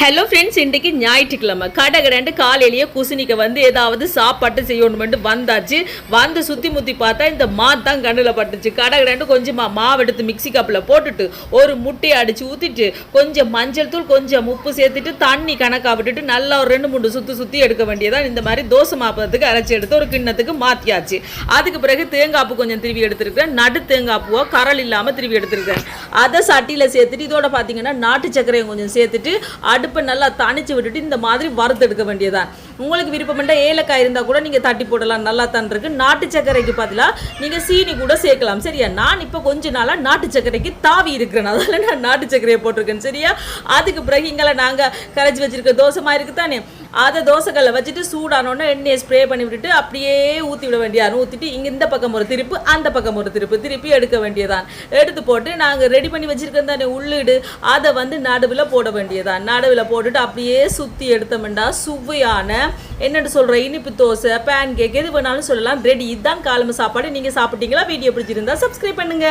Hello friends இன்றைக்கு ஞாயிற்றுக்கிழமை. கடகடண்டு காலையிலேயே குசினிக்க வந்து ஏதாவது சாப்பாட்டு செய்யணுமெண்டு வந்தாச்சு. வந்து சுற்றி முற்றி பார்த்தா இந்த மா தான் கண்ணில் பட்டுச்சு. கடகடண்டு கொஞ்சமாக மாவு எடுத்து மிக்ஸி கப்பில் போட்டுட்டு ஒரு முட்டையை அடித்து ஊற்றிட்டு கொஞ்சம் மஞ்சள் தூள் கொஞ்சம் உப்பு சேர்த்துட்டு தண்ணி கணக்காக விட்டுட்டு நல்லா ஒரு ரெண்டு மூணு சுற்றி சுற்றி எடுக்க வேண்டியதான் இந்த மாதிரி தோசை மாப்பதத்துக்கு அரைச்சி எடுத்து ஒரு கிண்ணத்துக்கு மாற்றியாச்சு அதுக்கு பிறகு தேங்காப்பு கொஞ்சம் திருவி எடுத்துருக்கேன் நடு தேங்காய் கரல் இல்லாமல் திருவி எடுத்துருக்கேன் அதை சட்டியில் சேர்த்துட்டு இதோட பார்த்தீங்கன்னா நாட்டு சர்க்கரையும் கொஞ்சம் சேர்த்துட்டு அடுப்பை நல்லா தணிச்சு விட்டுட்டு இந்த மாதிரி வறுத்தெடுக்க வேண்டியதான் உங்களுக்கு விருப்பப்பட்ட ஏலக்காய் இருந்தால் கூட நீங்கள் தட்டி போடலாம். நல்லா தான் இருக்கு. நாட்டு சர்க்கரைக்கு பதிலாக நீங்கள் சீனி கூட சேர்க்கலாம். சரியா? நான் இப்போ கொஞ்ச நாளாக நாட்டு சர்க்கரைக்கு தாவி இருக்கிறேன். அதனால நான் நாட்டு சர்க்கரையை போட்டிருக்கேன். சரியா? அதுக்கு பிறகு இங்கே நாங்கள் கரைச்சி வச்சிருக்க தோசமாக இருக்குது தானே அதை தோசைக்கல்ல வச்சுட்டு சூடானோடனே எண்ணெயை ஸ்ப்ரே பண்ணி விட்டுட்டு அப்படியே ஊற்றி விட வேண்டியதான் ஊற்றிட்டு இங்கே இந்த பக்கம் ஒரு திருப்பு அந்த பக்கம் ஒரு திருப்பு திருப்பி எடுக்க வேண்டியதான். எடுத்து போட்டு நாங்கள் ரெடி பண்ணி வச்சிருக்கோம் தானே உள்ளீடு. அதை வந்து நடுவில் போட வேண்டியதான். நடுவில் போட்டுட்டு அப்படியே சுற்றி எடுத்தோம்டா சுவையான என்னென்னு சொல்கிற இனிப்பு தோசை பேன் கேக் எது வேணாலும் சொல்லலாம். ரெடி இதுதான் காலம்பு சாப்பாடு. நீங்கள் சாப்பிட்டீங்களா? வீடியோ பிடிச்சிருந்தா சப்ஸ்கிரைப் பண்ணுங்கள்